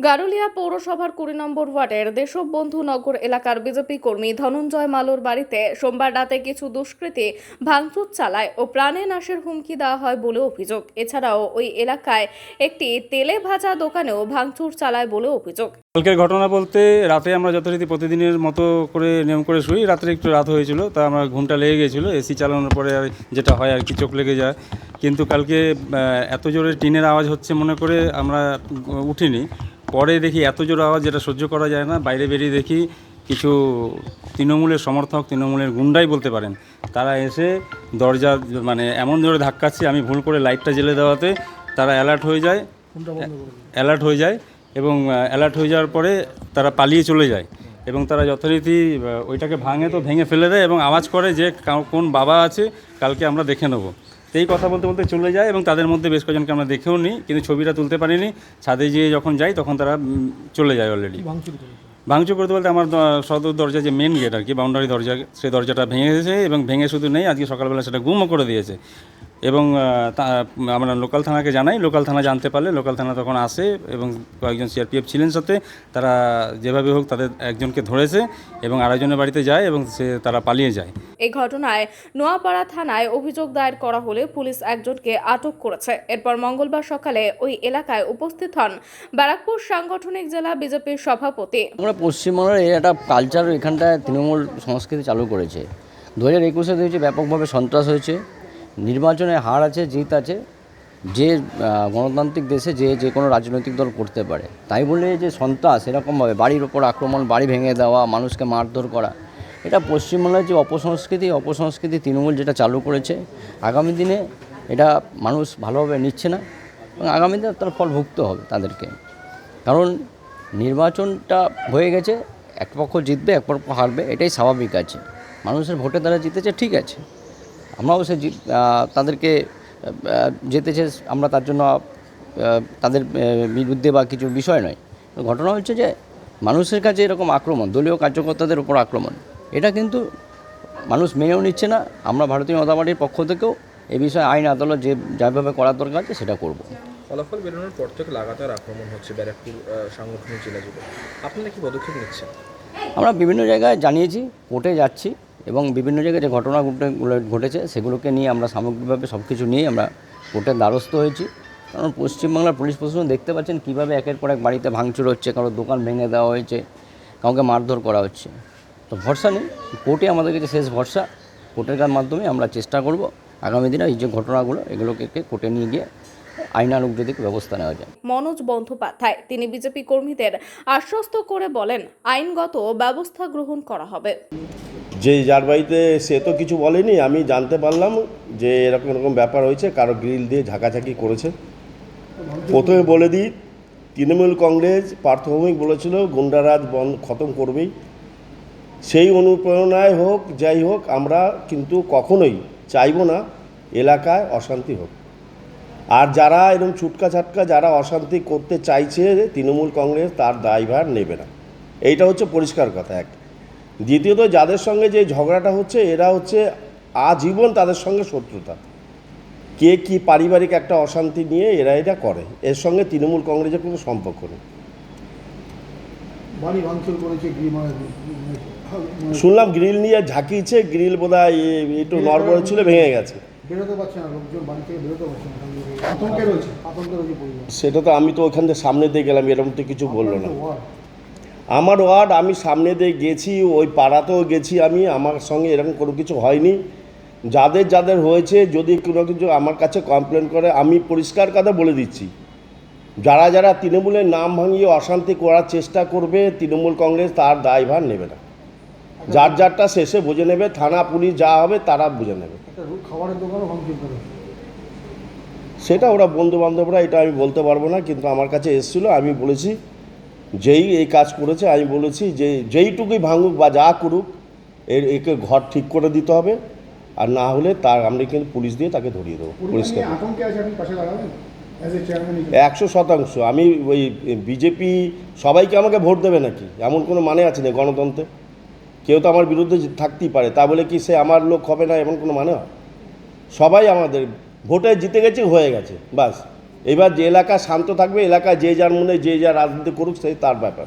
গারুলিয়া পৌরসভার কুড়ি নম্বর ওয়ার্ডের দেশবন্ধু নগর এলাকার বিজেপি কর্মী ধনঞ্জয় মালোর বাড়িতে সোমবার রাতে কিছু দুষ্কৃতী, ভাঙচুর চালায় ও প্রাণে নাশের হুমকি দেওয়া হয় বলে অভিযোগ। এছাড়াও ওই এলাকায় একটি তেলে ভাজা দোকানেও ভাঙচুর চালায় বলে অভিযোগ। কালকের ঘটনা বলতে রাতে আমরা যথারীতি প্রতিদিনের মতো করে নিয়ম করে শুই। রাত্রে একটু রাত হয়েছিল, তা আমরা ঘুমটা লেগে গেছিল এসি চালানোর পরে আর যেটা হয় আর কি, চোখ লেগে যায়। কিন্তু কালকে এত জোরে টিনের আওয়াজ হচ্ছে মনে করে আমরা উঠিনি। পরে দেখি এত জোরে আওয়াজ যেটা সহ্য করা যায় না। বাইরে বেরিয়ে দেখি কিছু তৃণমূলের সমর্থক তৃণমূলের গুন্ডাই বলতে পারেন। তারা এসে দরজা মানে এমন জোরে ধাক্কাচ্ছে আমি ভুল করে লাইটটা জ্বেলে দেওয়াতে তারা অ্যালার্ট হয়ে যায়। অ্যালার্ট হয়ে যায় এবং অ্যালার্ট হয়ে যাওয়ার পরে তারা পালিয়ে চলে যায় এবং তারা যথারীতি ওইটাকে ভাঙে তো ভেঙে ফেলে দেয় এবং আওয়াজ করে যে কোন বাবা আছে কালকে আমরা দেখে নেব। এই কথা বলতে বলতে চলে যায় এবং তাদের মধ্যে বেশ কয়েকজনকে আমরা দেখেও নিই কিন্তু ছবিটা তুলতে পারিনি। ছাদে গিয়ে যখন যাই তখন তারা চলে যায় অলরেডি ভাঙচুর করতে বলতে আমার সদর দরজা যে মেন গেট আর কি বাউন্ডারি দরজা সেই দরজাটা ভেঙে গেছে এবং ভেঙে শুধু নেই আজকে সকালবেলা সেটা গুমও করে দিয়েছে। এবং তা- আমরা লোকাল থানাকে জানাই লোকাল থানা জানতে পারলে লোকাল থানা তখন আসে এবং কয়েকজন সিআরপিএফ ছিলেন সাথে তারা যেভাবে হোক তাদের একজনকে ধরেছে এবং আরেকজনের বাড়িতে যায় এবং সে তারা পালিয়ে যায়। এই ঘটনায় নোয়াপাড়া থানায় অভিযোগ দায়ের করা হলে পুলিশ একজনকে আটক করেছে। এরপর মঙ্গলবার সকালে ওই এলাকায় উপস্থিত হন ব্যারাকপুর সাংগঠনিক জেলা বিজেপির সভাপতি। আমরা পশ্চিমবঙ্গের এই একটা কালচার এখানটায় তৃণমূল সংস্কৃতি চালু করেছে। দু হাজার একুশে দেখছি ব্যাপকভাবে সন্ত্রাস হয়েছে। নির্বাচনে হার আছে, জিত আছে, যে গণতান্ত্রিক দেশে যে যে কোনো রাজনৈতিক দল করতে পারে। তাই বলে যে সন্ত্রাস এরকমভাবে, বাড়ির ওপর আক্রমণ, বাড়ি ভেঙে দেওয়া, মানুষকে মারধর করা, এটা পশ্চিমবাংলার যে অপসংস্কৃতি অপসংস্কৃতি তৃণমূল যেটা চালু করেছে, আগামী দিনে এটা মানুষ ভালোভাবে নিচ্ছে না এবং আগামী দিনে তার ফল ভুগতে হবে তাদেরকে। কারণ নির্বাচনটা হয়ে গেছে, এক পক্ষ জিতবে, এক পক্ষ হারবে, এটাই স্বাভাবিক আছে। মানুষের ভোটে তারা জিতেছে, ঠিক আছে। আমরাও সে তাদেরকে আহ, যেতেছে আমরা তার জন্য তাদের বিরুদ্ধে বা কিছু বিষয় নয়। ঘটনা হচ্ছে যে মানুষের কাছে এরকম আক্রমণ দলীয় কার্যকর্তাদের উপর আক্রমণ এটা কিন্তু মানুষ মেনেও নিচ্ছে না। আমরা ভারতীয় জনতা পার্টির পক্ষ থেকেও এ বিষয়ে আইন আদালত যে যেভাবে করার দরকার আছে সেটা করব। ফলাফল বেরোনোর পর থেকে লাগাতার আক্রমণ হচ্ছে ব্যারাকপুর সাংগঠনিক জেলা জুড়ে। আপনারা কি পদক্ষেপ নিচ্ছেন? আমরা বিভিন্ন জায়গায় জানিয়েছি কোর্টে যাচ্ছি। এবং বিভিন্ন জায়গায় যে ঘটনা ঘটে- ঘটেছে, সেগুলোকে নিয়ে আমরা সামগ্রিকভাবে সব কিছু নিয়ে আমরা কোর্টের দ্বারস্থ হয়েছি। কারণ পশ্চিমবাংলার পুলিশ প্রশাসন দেখতে পাচ্ছেন কীভাবে একের পর এক বাড়িতে ভাঙচুর হচ্ছে, কারও দোকান ভেঙে দেওয়া হয়েছে, কাউকে মারধর করা হচ্ছে। তো ভরসা নেই, কোর্টে আমাদের কাছে শেষ ভরসা। কোর্টের কার মাধ্যমে আমরা চেষ্টা করব আগামী দিনে এই যে ঘটনাগুলো, এগুলোকে কোর্টে নিয়ে গিয়ে যদি ব্যবস্থা নেওয়া যায়। মনোজ বন্দ্যোপাধ্যায়, তিনি বিজেপি কর্মীদের আশ্বস্ত করে বলেন, আইনগত ব্যবস্থা গ্রহণ করা হবে। যে যার বাড়িতে সে তো কিছু বলেনি, আমি জানতে পারলাম যে এরকম এরকম ব্যাপার হয়েছে, কারও গ্রিল দিয়ে ঝাঁকাঝাঁকি করেছে। প্রথমে বলে দিই, তৃণমূল কংগ্রেস পার্থভৌমিক বলেছিল, গুন্ডারাজ বন্ধ খতম করবেই। সেই অনুপ্রেরণায় হোক, যাই হোক, আমরা কিন্তু কখনোই চাইব না এলাকায় অশান্তি হোক। আর যারা এরকম ছুটকা ছাটকা, যারা অশান্তি করতে চাইছে তৃণমূল কংগ্রেস, তার দায়ভার নেবে না। এইটা হচ্ছে পরিষ্কার কথা, এক। দ্বিতীয়ত যাদের সঙ্গে যে ঝগড়াটা হচ্ছে এরা হচ্ছে আজীবন তাদের সঙ্গে শত্রুতা। কে কি পারিবারিক একটা অশান্তি নিয়ে এরা এটা করে এর সঙ্গে তৃণমূল কংগ্রেসের কোনো সম্পর্ক নেই। মানে শুনলাম গ্রিল নিয়ে ঝাঁকিয়েছে গ্রিল বোধহয় একটু নড়বড় ছিল ভেঙে গেছে। সেটা তো আমি তো ওখান থেকে সামনে দিয়ে গেলাম এরকম তো কিছু বলল না। আমার ওয়ার্ড আমি সামনে দিয়ে গেছি ওই পাড়াতেও গেছি আমি আমার সঙ্গে এরকম কোনো কিছু হয়নি। যাদের যাদের হয়েছে যদি কোনো কিছু আমার কাছে কমপ্লেন করে আমি পরিষ্কার কথা বলে দিচ্ছি। যারা যারা তৃণমূলের নাম ভাঙিয়ে অশান্তি করার চেষ্টা করবে তৃণমূল কংগ্রেস তার দায়ভার নেবে না। যার যারটা শেষে বুঝে নেবে থানা পুলিশ যা হবে তারা বুঝে নেবে। সেটা ওরা বন্ধু বান্ধবরা এটা আমি বলতে পারব না কিন্তু আমার কাছে এসেছিল আমি বলেছি যেই এই কাজ করেছে আমি বলেছি যে যেইটুকুই ভাঙুক বা যা করুক এর একে ঘর ঠিক করে দিতে হবে। আর না হলে তার আমরা কিন্তু পুলিশ দিয়ে তাকে ধরিয়ে দেবো। পরিষ্কার চেয়ারম্যান একশো শতাংশ। আমি ওই বিজেপি সবাইকে আমাকে ভোট দেবে নাকি? এমন কোনো মানে আছে না গণতন্ত্রে? কেউ তো আমার বিরুদ্ধে থাকতেই পারে। তা বলে কি সে আমার লোক হবে না এমন কোনো মানে হয়? সবাই আমাদের ভোটে জিতে গেছে হয়ে গেছে বাস। এবার যে এলাকা শান্ত থাকবে এলাকা যে যার মনে, যে যা রাজনীতি করুক সেই তার ব্যাপার।